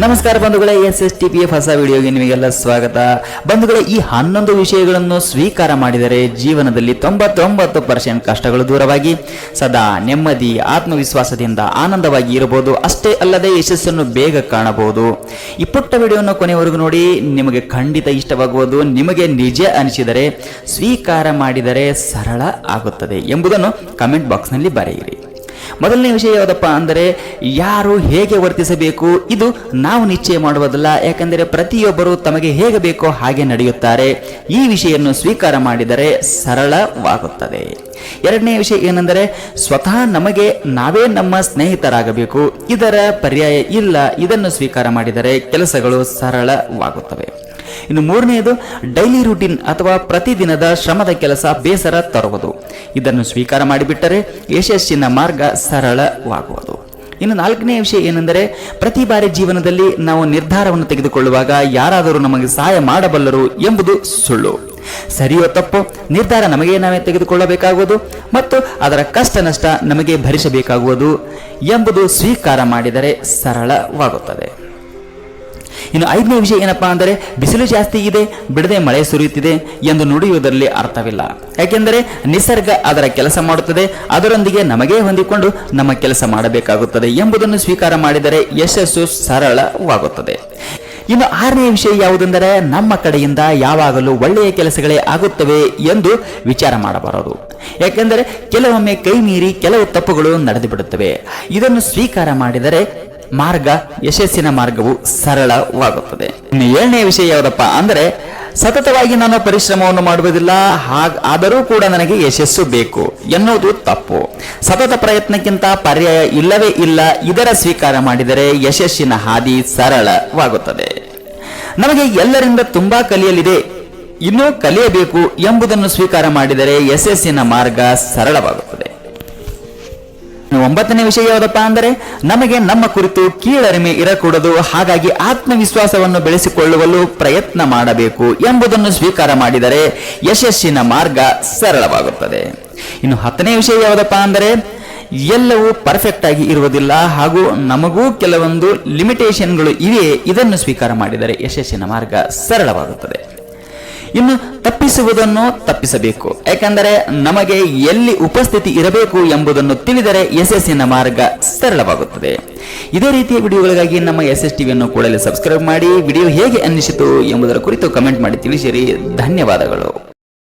ನಮಸ್ಕಾರ ಬಂಧುಗಳೇ S S T P F ಹೊಸ ವಿಡಿಯೋಗೆ ನಿಮಗೆಲ್ಲ ಸ್ವಾಗತ. ಬಂಧುಗಳೇ, ಈ ಹನ್ನೊಂದು ವಿಷಯಗಳನ್ನು ಸ್ವೀಕಾರ ಮಾಡಿದರೆ ಜೀವನದಲ್ಲಿ ತೊಂಬತ್ತೊಂಬತ್ತು ಪರ್ಸೆಂಟ್ ಕಷ್ಟಗಳು ದೂರವಾಗಿ, ಸದಾ ನೆಮ್ಮದಿ, ಆತ್ಮವಿಶ್ವಾಸದಿಂದ ಆನಂದವಾಗಿ ಇರಬಹುದು. ಅಷ್ಟೇ ಅಲ್ಲದೆ ಯಶಸ್ಸನ್ನು ಬೇಗ ಕಾಣಬಹುದು. ಈ ಪುಟ್ಟ ವಿಡಿಯೋನ ಕೊನೆವರೆಗೂ ನೋಡಿ, ನಿಮಗೆ ಖಂಡಿತ ಇಷ್ಟವಾಗುವುದು, ನಿಮಗೆ ನಿಜ ಅನಿಸಿದರೆ ಸ್ವೀಕಾರ ಮಾಡಿದರೆ ಸರಳ ಆಗುತ್ತದೆ ಎಂಬುದನ್ನು ಕಮೆಂಟ್ ಬಾಕ್ಸ್ನಲ್ಲಿ ಬರೆಯಿರಿ. ಮೊದಲನೇ ವಿಷಯ ಯಾವುದಪ್ಪ ಅಂದರೆ ಯಾರು ಹೇಗೆ ವರ್ತಿಸಬೇಕು, ಇದು ನಾವು ನಿಶ್ಚಯ ಮಾಡುವುದಲ್ಲ. ಯಾಕಂದರೆ ಪ್ರತಿಯೊಬ್ಬರು ತಮಗೆ ಹೇಗೆ ಬೇಕೋ ಹಾಗೆ ನಡೆಯುತ್ತಾರೆ. ಈ ವಿಷಯವನ್ನು ಸ್ವೀಕಾರ ಮಾಡಿದರೆ ಸರಳವಾಗುತ್ತದೆ. ಎರಡನೇ ವಿಷಯ ಏನೆಂದರೆ ಸ್ವತಃ ನಮಗೆ ನಾವೇ ನಮ್ಮ ಸ್ನೇಹಿತರಾಗಬೇಕು. ಇದರ ಪರ್ಯಾಯ ಇಲ್ಲ. ಇದನ್ನು ಸ್ವೀಕಾರ ಮಾಡಿದರೆ ಕೆಲಸಗಳು ಸರಳವಾಗುತ್ತವೆ. ಇನ್ನು ಮೂರನೆಯದು ಡೈಲಿ ರುಟೀನ್ ಅಥವಾ ಪ್ರತಿದಿನದ ಶ್ರಮದ ಕೆಲಸ ಬೇಸರ ತರುವುದು. ಇದನ್ನು ಸ್ವೀಕಾರ ಮಾಡಿಬಿಟ್ಟರೆ ಯಶಸ್ಸಿನ ಮಾರ್ಗ ಸರಳವಾಗುವುದು. ಇನ್ನು ನಾಲ್ಕನೇ ವಿಷಯ ಏನೆಂದರೆ, ಪ್ರತಿ ಬಾರಿ ಜೀವನದಲ್ಲಿ ನಾವು ನಿರ್ಧಾರವನ್ನು ತೆಗೆದುಕೊಳ್ಳುವಾಗ ಯಾರಾದರೂ ನಮಗೆ ಸಹಾಯ ಮಾಡಬಲ್ಲರು ಎಂಬುದು ಸುಳ್ಳು. ಸರಿಯೋ ತಪ್ಪು, ನಿರ್ಧಾರ ನಮಗೆ ನಾವೇ ತೆಗೆದುಕೊಳ್ಳಬೇಕಾಗುವುದು ಮತ್ತು ಅದರ ಕಷ್ಟ ನಷ್ಟ ನಮಗೆ ಭರಿಸಬೇಕಾಗುವುದು ಎಂಬುದು ಸ್ವೀಕಾರ ಮಾಡಿದರೆ ಸರಳವಾಗುತ್ತದೆ. ಇನ್ನು ಐದನೇ ವಿಷಯ ಏನಪ್ಪಾ ಅಂದರೆ, ಬಿಸಿಲು ಜಾಸ್ತಿ ಇದೆ, ಬಿಡದೆ ಮಳೆ ಸುರಿಯುತ್ತಿದೆ ಎಂದು ನುಡಿಯುವುದರಲ್ಲಿ ಅರ್ಥವಿಲ್ಲ. ಯಾಕೆಂದರೆ, ನಿಸರ್ಗ ಅದರ ಕೆಲಸ ಮಾಡುತ್ತದೆ, ಅದರೊಂದಿಗೆ ನಮಗೇ ಹೊಂದಿಕೊಂಡು ನಮ್ಮ ಕೆಲಸ ಮಾಡಬೇಕಾಗುತ್ತದೆ ಎಂಬುದನ್ನು ಸ್ವೀಕಾರ ಮಾಡಿದರೆ ಯಶಸ್ಸು ಸರಳವಾಗುತ್ತದೆ. ಇನ್ನು ಆರನೇ ವಿಷಯ ಯಾವುದೆಂದರೆ, ನಮ್ಮ ಕಡೆಯಿಂದ ಯಾವಾಗಲೂ ಒಳ್ಳೆಯ ಕೆಲಸಗಳೇ ಆಗುತ್ತವೆ ಎಂದು ವಿಚಾರ ಮಾಡಬಾರದು. ಯಾಕೆಂದರೆ, ಕೆಲವೊಮ್ಮೆ ಕೈ ಮೀರಿ ಕೆಲವು ತಪ್ಪುಗಳು ನಡೆದು ಬಿಡುತ್ತವೆ ಇದನ್ನು ಸ್ವೀಕಾರ ಮಾಡಿದರೆ ಮಾರ್ಗ, ಯಶಸ್ಸಿನ ಮಾರ್ಗವು ಸರಳವಾಗುತ್ತದೆ. ಇನ್ನು ಏಳನೇ ವಿಷಯ ಯಾವುದಪ್ಪ ಅಂದರೆ, ಸತತವಾಗಿ ನಾನು ಪರಿಶ್ರಮವನ್ನು ಮಾಡುವುದಿಲ್ಲ, ಹಾಗ ಆದರೂ ಕೂಡ ನನಗೆ ಯಶಸ್ಸು ಬೇಕು ಎನ್ನುವುದು ತಪ್ಪು. ಸತತ ಪ್ರಯತ್ನಕ್ಕಿಂತ ಪರ್ಯಾಯ ಇಲ್ಲವೇ ಇಲ್ಲ, ಇದರ ಸ್ವೀಕಾರ ಮಾಡಿದರೆ ಯಶಸ್ಸಿನ ಹಾದಿ ಸರಳವಾಗುತ್ತದೆ. ನಮಗೆ ಎಲ್ಲರಿಂದ ತುಂಬಾ ಕಲಿಯಲಿದೆ, ಇನ್ನೂ ಕಲಿಯಬೇಕು ಎಂಬುದನ್ನು ಸ್ವೀಕಾರ ಮಾಡಿದರೆ ಯಶಸ್ಸಿನ ಮಾರ್ಗ ಸರಳವಾಗುತ್ತದೆ. ಒಂಬತ್ತನೇ ವಿಷಯ ಯಾವುದಪ್ಪ ಅಂದರೆ, ನಮಗೆ ನಮ್ಮ ಕುರಿತು ಕೀಳರಿಮೆ ಇರಕೂಡದು, ಹಾಗಾಗಿ ಆತ್ಮವಿಶ್ವಾಸವನ್ನು ಬೆಳೆಸಿಕೊಳ್ಳುವಲು ಪ್ರಯತ್ನ ಮಾಡಬೇಕು ಎಂಬುದನ್ನು ಸ್ವೀಕಾರ ಮಾಡಿದರೆ ಯಶಸ್ಸಿನ ಮಾರ್ಗ ಸರಳವಾಗುತ್ತದೆ. ಇನ್ನು ಹತ್ತನೇ ವಿಷಯ ಯಾವುದಪ್ಪ ಅಂದರೆ, ಎಲ್ಲವೂ ಪರ್ಫೆಕ್ಟ್ ಆಗಿ ಇರುವುದಿಲ್ಲ, ಹಾಗೂ ನಮಗೂ ಕೆಲವೊಂದು ಲಿಮಿಟೇಷನ್ಗಳು ಇವೆ ಇದನ್ನು ಸ್ವೀಕಾರ ಮಾಡಿದರೆ ಯಶಸ್ಸಿನ ಮಾರ್ಗ ಸರಳವಾಗುತ್ತದೆ. ಇನ್ನು ತಪ್ಪಿಸುವುದನ್ನು ತಪ್ಪಿಸಬೇಕು. ಯಾಕೆಂದರೆ ನಮಗೆ ಎಲ್ಲಿ ಉಪಸ್ಥಿತಿ ಇರಬೇಕು ಎಂಬುದನ್ನು ತಿಳಿದರೆ ಯಶಸ್ಸಿನ ಮಾರ್ಗ ಸರಳವಾಗುತ್ತದೆ. ಇದೇ ರೀತಿಯ ವಿಡಿಯೋಗಳಿಗಾಗಿ ನಮ್ಮ ಎಸ್ ಎಸ್ ಟಿವಿಯನ್ನು ಕೂಡಲೇ ಸಬ್ಸ್ಕ್ರೈಬ್ ಮಾಡಿ, ವಿಡಿಯೋ ಹೇಗೆ ಅನ್ನಿಸಿತು ಎಂಬುದರ ಕುರಿತು ಕಮೆಂಟ್ ಮಾಡಿ ತಿಳಿಸಿರಿ. ಧನ್ಯವಾದಗಳು.